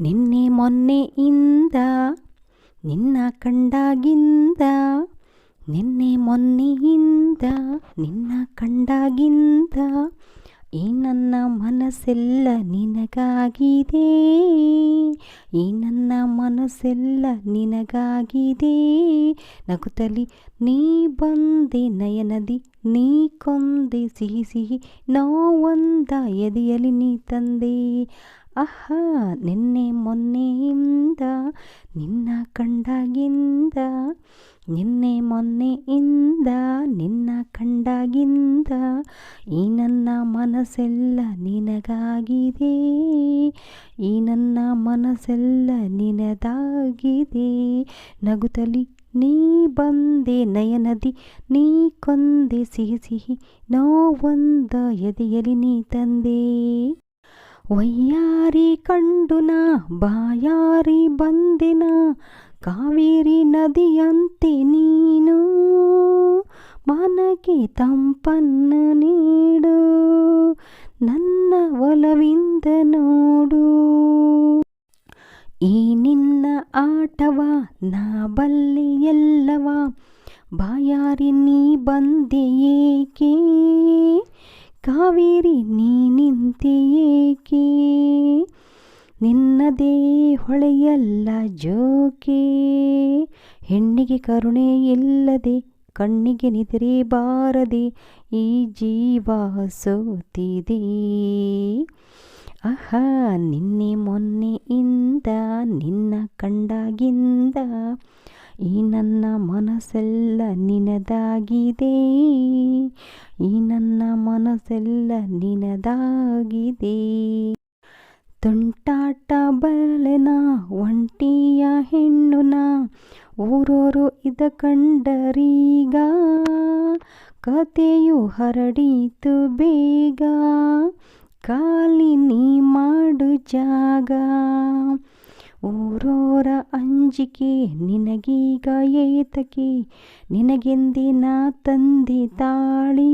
ನಿನ್ನೆ ಮೊನ್ನೆಯಿಂದ ನಿನ್ನ ಕಂಡಾಗಿಂದ, ನಿನ್ನೆ ಮೊನ್ನೆಯಿಂದ ನಿನ್ನ ಕಂಡಾಗಿಂದ, ಈ ನನ್ನ ಮನಸ್ಸೆಲ್ಲ ನಿನಗಾಗಿದೆ, ಈ ನನ್ನ ಮನಸ್ಸೆಲ್ಲ ನಿನಗಾಗಿದೆ. ನಗುತ್ತಲಿ, ನೀ ಬಂದೆ ನಯನದಿ, ನೀ ಕೊಂದೆ ಸಿಹಿ ಸಿಹಿ, ನೋವೊಂದ ಎದೆಯಲ್ಲಿ ನೀ ತಂದೆ. ಆಹಾ, ನಿನ್ನೆ ಮೊನ್ನೆಯಿಂದ, ನಿನ್ನ ಕಂಡಾಗಿಂದ, ನಿನ್ನೆ ಮೊನ್ನೆಯಿಂದ, ನಿನ್ನ ಕಂಡಾಗಿಂದ, ಈ ನನ್ನ ಮನಸ್ಸೆಲ್ಲ ನಿನಗಾಗಿದೆ, ಈ ನನ್ನ ಮನಸ್ಸೆಲ್ಲ ನಿನದಾಗಿದೆ. ನಗುತಲಿ ನೀ ಬಂದೆ, ನಯನದಿ ನೀ ಕೊಂದೆ, ಸಿಹಿ ಸಿಹಿ ನೋವೊಂದ ಎದೆಯಲಿ ನೀ ತಂದೆ. ವಯ್ಯಾರಿ ಕಂಡುನ, ಬಾಯಾರಿ ಬಂದೆನ, ಕಾವೇರಿ ನದಿಯಂತೆ ನೀನು ಮನಗೆ ತಂಪನ್ನ ನೀಡು, ನನ್ನ ಒಲವಿಂದ ನೋಡು. ಈ ನಿನ್ನ ಆಟವ ನಾ ಬಲ್ಲಿ ಎಲ್ಲವ, ಬಾಯಾರಿ ನೀ ಬಂದೆ ಏಕೆ? ಕಾವೇರಿ, ನೀ ನಿಂತಿಯೇಕೆ ನಿನ್ನದೇ ಹೊಳೆಯಲ್ಲ ಜೋಕೆ? ಹೆಣ್ಣಿಗೆ ಕರುಣೆ ಇಲ್ಲದೆ, ಕಣ್ಣಿಗೆ ನಿದ್ರೆ ಬಾರದೆ ಈ ಜೀವ ಸೋತಿದೆ. ಆಹಾ, ನಿನ್ನೆ ಮೊನ್ನೆಯಿಂದ, ನಿನ್ನ ಕಂಡಾಗಿಂದ ಈ ನನ್ನ ಮನಸ್ಸೆಲ್ಲ ನಿನದಾಗಿದೆ. ಈ ನನ್ನ ಮನಸ್ಸೆಲ್ಲ ನಿನದಾಗಿದೆ. ತುಂಟಾಟ ಬಲೆನ ಒಂಟಿಯ ಹೆಣ್ಣುನ, ಊರೋರು ಇದ ಕಂಡರೀಗ. ಕತೆಯು ಹರಡಿತು ಬೇಗ ಕಾಲಿನಿ ಮಾಡು ಜಾಗ. ಊರೋರ ಅಂಜಿಕೆ ನಿನಗೀಗ ಏತಕೆ? ನಿನಗೆಂದಿನ ತಂದೆ ತಾಳಿ?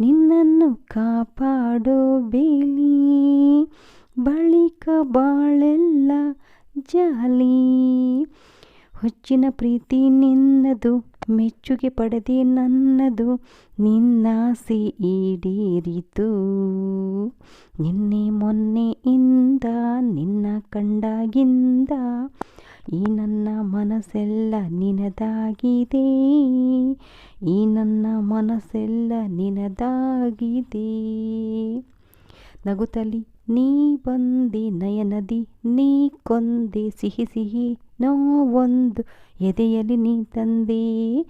ನಿನ್ನನ್ನು ಕಾಪಾಡೋ ಬೇಲಿ? ಬಳಿಕ ಬಾಳೆಲ್ಲ ಜಾಲಿ? ಹುಚ್ಚಿನ ಪ್ರೀತಿ ನಿನ್ನದು, ಮೆಚ್ಚುಗೆ ಪಡೆದೆ ನನ್ನದು, ನಿನ್ನಾಸೆ ಈಡೇರಿತು. ನಿನ್ನೆ ಮೊನ್ನೆಯಿಂದ ನಿನ್ನ ಕಂಡಾಗಿಂದ, ಈ ನನ್ನ ಮನಸ್ಸೆಲ್ಲ ನಿನದಾಗಿದೆ. ಈ ನನ್ನ ಮನಸ್ಸೆಲ್ಲ ನಿನದಾಗಿದೆ. ನಗುತ್ತಲಿ ನೀ ಬಂದಿ ನಯನದಿ, ನೀ ಕೊಂದೆ ಸಿಹಿ ಸಿಹಿ ನೋವೊಂದು ಎದೆಯಲ್ಲಿ ನೀ ತಂದೆ.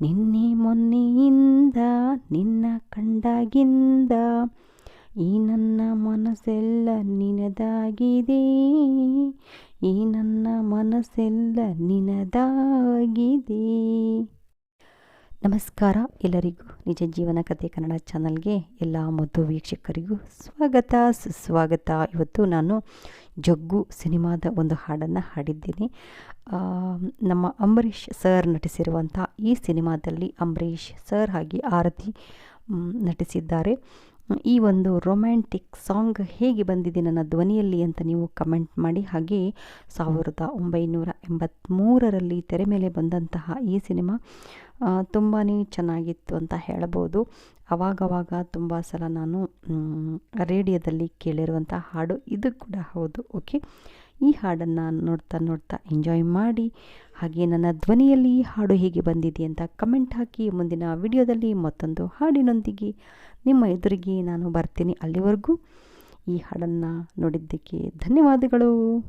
ನಿನ್ನೆ ಮೊನ್ನೆಯಿಂದ, ನಿನ್ನ ಕಂಡಾಗಿಂದ, ಈ ನನ್ನ ಮನಸ್ಸೆಲ್ಲ ನಿನದಾಗಿದೆ. ಈ ನನ್ನ ಮನಸ್ಸೆಲ್ಲ ನಿನದಾಗಿದೆ. ನಮಸ್ಕಾರ, ಎಲ್ಲರಿಗೂ ನಿಜ ಜೀವನ ಕಥೆ ಕನ್ನಡ ಚಾನಲ್ಗೆ ಎಲ್ಲ ಮಧು ವೀಕ್ಷಕರಿಗೂ ಸ್ವಾಗತ, ಸುಸ್ವಾಗತ. ಇವತ್ತು ನಾನು ಜಗ್ಗು ಸಿನಿಮಾದ ಒಂದು ಹಾಡನ್ನು ಹಾಡಿದ್ದೀನಿ. ನಮ್ಮ ಅಂಬರೀಷ್ ಸರ್ ನಟಿಸಿರುವಂಥ ಈ ಸಿನಿಮಾದಲ್ಲಿ ಅಂಬರೀಷ್ ಸರ್ ಹಾಗೆ ಆರತಿ ನಟಿಸಿದ್ದಾರೆ. ಈ ಒಂದು ರೊಮ್ಯಾಂಟಿಕ್ ಸಾಂಗ್ ಹೇಗೆ ಬಂದಿದೆ ನನ್ನ ಧ್ವನಿಯಲ್ಲಿ ಅಂತ ನೀವು ಕಮೆಂಟ್ ಮಾಡಿ. ಹಾಗೆ ಸಾವಿರದ ಒಂಬೈನೂರ ಎಂಬತ್ತ್ಮೂರರಲ್ಲಿ ತೆರೆ ಮೇಲೆ ಬಂದಂತಹ ಈ ಸಿನಿಮಾ ತುಂಬಾ ಚೆನ್ನಾಗಿತ್ತು ಅಂತ ಹೇಳ್ಬೋದು. ಅವಾಗವಾಗ ತುಂಬ ಸಲ ನಾನು ರೇಡಿಯೋದಲ್ಲಿ ಕೇಳಿರುವಂಥ ಹಾಡು ಇದು ಕೂಡ ಹೌದು ಓಕೆ ಈ ಹಾಡನ್ನು ನೋಡ್ತಾ ನೋಡ್ತಾ ಎಂಜಾಯ್ ಮಾಡಿ, ಹಾಗೆ ನನ್ನ ಧ್ವನಿಯಲ್ಲಿ ಈ ಹಾಡು ಹೇಗೆ ಬಂದಿದೆ ಅಂತ ಕಮೆಂಟ್ ಹಾಕಿ ಮುಂದಿನ ವಿಡಿಯೋದಲ್ಲಿ ಮತ್ತೊಂದು ಹಾಡಿನೊಂದಿಗೆ ನಿಮ್ಮ ಎದುರಿಗೆ ನಾನು ಬರ್ತೀನಿ ಅಲ್ಲಿವರೆಗೂ. ಈ ಹಾಡನ್ನು ನೋಡಿದ್ದಕ್ಕೆ ಧನ್ಯವಾದಗಳು.